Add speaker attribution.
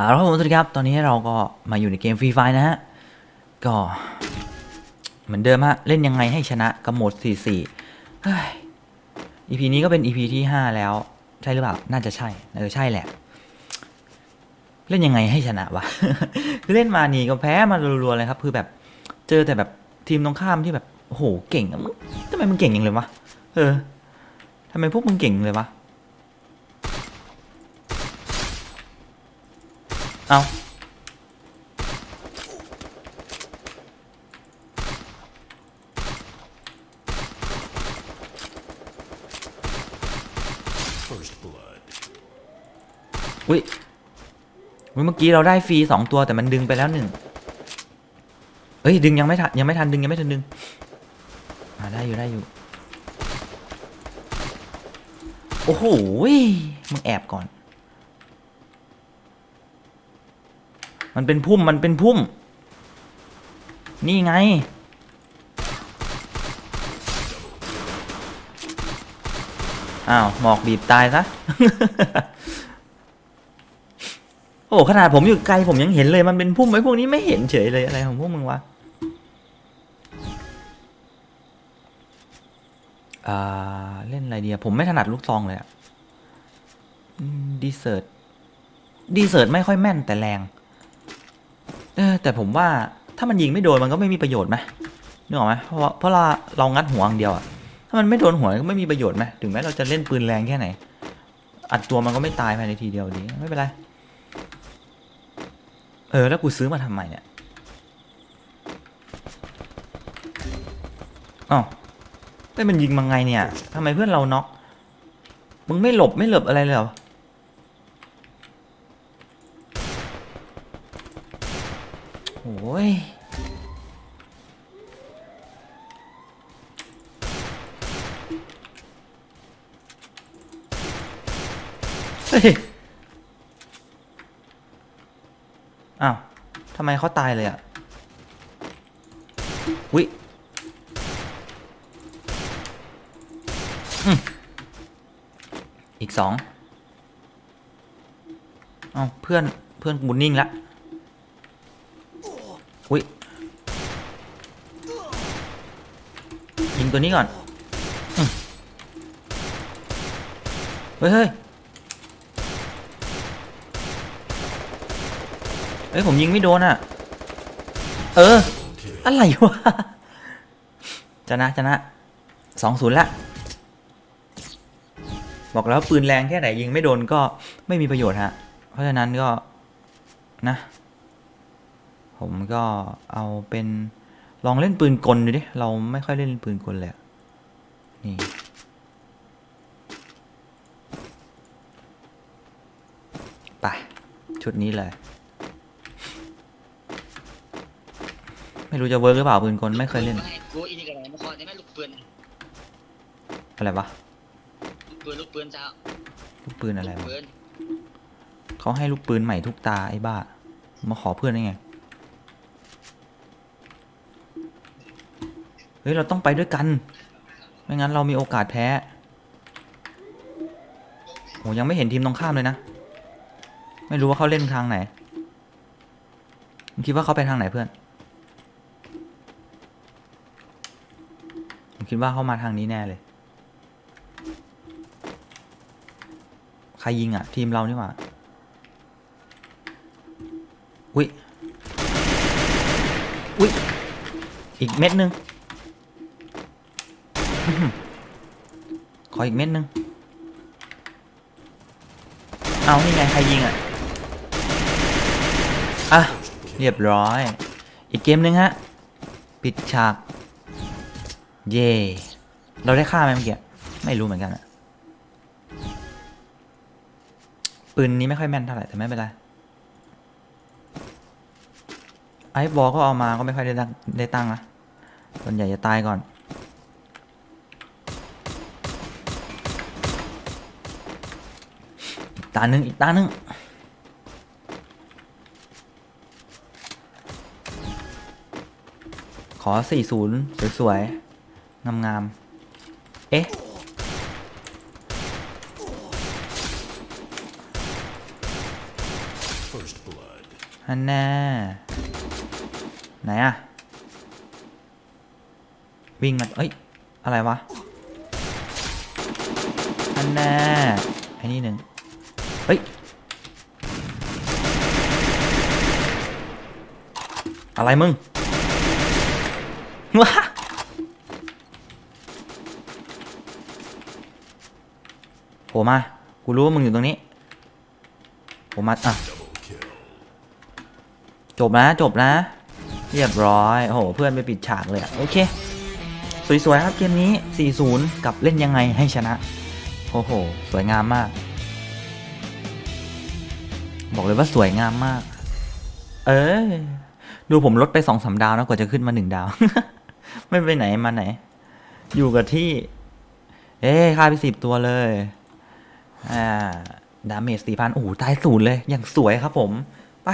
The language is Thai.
Speaker 1: เอาละครับผมสวัสดีครับ ตอนนี้เราก็มาอยู่ในเกมฟรีไฟนะฮะ ก็เหมือนเดิมฮะ เล่นยังไงให้ชนะกับโหมด 4-4เฮ้ย EP นี้ก็เป็น EP ที่ 5 แล้ว ใช่หรือเปล่า น่าจะใช่เออใช่แหละ เล่นยังไงให้ชนะวะ คือเล่นมานี่ก็แพ้มารัวๆเลยครับ คือแบบ เจอแต่แบบทีมตรงข้ามที่แบบ โอ้โห เก่งอะมึงทำไมมึงเก่งอย่างเลยวะ เออทำไมพวกมึงเก่งเลยวะ เอาอุ้ยอุ๊ยเมื่อกี้เราได้ฟรีสองตัวแต่มันดึงไปแล้วหนึ่งเอ้ยดึงยังไม่ทันยังไม่ทันดึงยังไม่ทันดึงอ่าได้อยู่ได้อยู่ โอ้โหมึงแอบก่อน มันเป็นพุ่มมันเป็นพุ่ม นี่ไง อ้าว หมอกบีบตายซะ โอ้ ขนาดผมอยู่ไกลผมยังเห็นเลย มันเป็นพุ่มไอ้พวกนี้ไม่เห็นเฉยเลยอะไรของพวกมึงวะอ่าเล่นอะไรเดีอะผมไม่ถนัดลูกซองเลยอะดีเซิร์ตดีเซิร์ตไม่ค่อยแม่นแต่แรง เออแต่ผมว่าถ้ามันยิงไม่โดนมันก็ไม่มีประโยชน์ไหมนึกออกไหมเพราะเพราะเราเรางัดหัวอย่างเดียวอะถ้ามันไม่โดนหัวก็ไม่มีประโยชน์ไหมถึงแม้เราจะเล่นปืนแรงแค่ไหน อัดตัวมันก็ไม่ตายภายในทีเดียวดีไม่เป็นไร เออแล้วกูซื้อมาทำไมเนี่ยอ้าวเฮ้มันยิงมาไงเนี่ยทำไมเพื่อนเราน็อกมึงไม่หลบไม่หลบอะไรเลยเหรอ โอ้ ยเฮ้ยอ้าวทำไมเขาตายเลยอะวิอีกสองเอาเพื่อนเพื่อนบุญนิ่งละ วิยิงตัวนี้ก่อนเฮ้ยเฮ้ยเฮ้ยผมยิงไม่โดนอะ เออ อะไรวะชนะชนะสองศูนย์ละ บอกแล้วปืนแรงแค่ไหนยิงไม่โดนก็ไม่มีประโยชน์ฮะ เพราะฉะนั้นก็นะ ผมก็เอาเป็นลองเล่นปืนกลดูดิ เราไม่ค่อยเล่นปืนกลเลยอะนี่ ไป ชุดนี้เลย ไม่รู้จะเวิร์กหรือเปล่าปืนกลไม่เคยเล่น
Speaker 2: ไม่กูอินนี่กันไหนมาคอได้ไหมลูกปืน
Speaker 1: อะไรวะ
Speaker 2: ลูกปืนลูกปืนจ้า
Speaker 1: ลูกปืนอะไร
Speaker 2: ลูก
Speaker 1: วะ
Speaker 2: ปืน
Speaker 1: เขาให้ลูกปืนใหม่ทุกตาไอ้บ้า มาขอเพื่อนได้ไง ฮ้ย เราต้องไปด้วยกัน ไม่งั้นเรามีโอกาสแพ้โหยังไม่เห็นทีมตรงข้ามเลยนะ ไม่รู้ว่าเขาเล่นทางไหนคิดว่าเขาไปทางไหนเพื่อนผมคิดว่าเขามาทางนี้แน่เลย ใครยิงอะ ทีมเรานี่หว่า อุ้ย อุ้ย อีกเม็ดหนึ่ง ขออีกเม็ดหนึ่งเอานี่ไง ใครยิงอะ อะ เรียบร้อย อีกเกมหนึ่งฮะ ปิดฉาก เย่เราได้ฆ่าไหมเมื่อกี้ ไม่รู้เหมือนกันอะปืนนี้ไม่ค่อยแม่นเท่าไหร่ แต่ไม่เป็นไร ไอ้บอก็เอามาก็ไม่ค่อยได้ตั้งได้ตั้งนะส่วนใหญ่จะตายก่อน ตาหนึ่งอีกตาหนึ่งขอ40สวยๆ งามๆ เอ๊ะ
Speaker 3: First blood.
Speaker 1: อันแน่ไหนอะวิ่งมาเอ้ย อะไรวะอันแน่ไอ้นี่หนึ่ง เฮ้ย อะไรมึงว้าโผล่มา กูรู้ว่ามึงอยู่ตรงนี้โผล่มา อะ จบนะ จบนะ เรียบร้อย โอ้โห เพื่อนไปปิดฉากเลยอะโอเค สวยๆครับเกมนี้ 4-0 กับเล่นยังไงให้ชนะ โอ้โห สวยงามมาก บอกเลยว่าสวยงามมาก เออ ดูผมลดไปสองสามดาวนะกว่าจะขึ้นมาหนึ่งดาว ไม่ไปไหนมาไหน อยู่กับที่ เอ้ฆ่าไปสิบตัวเลย อ่า ดาเมจสี่พันโอ้โหตายศูนย์เลย อย่างสวยครับผม ไป